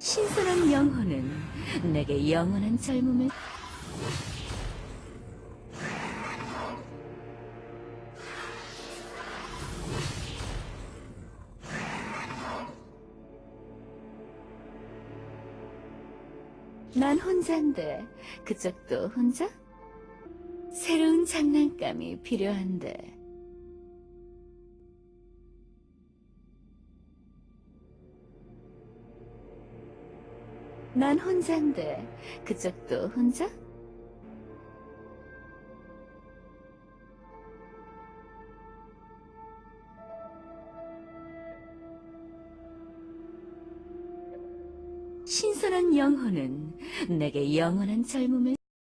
신선한 영혼은 내게 영원한 젊음을 난 혼자인데 그쪽도 혼자? 새로운 장난감이 필요한데 난 혼자인데 그쪽도 혼자? 신선한 영혼은 내게 영원한 젊음을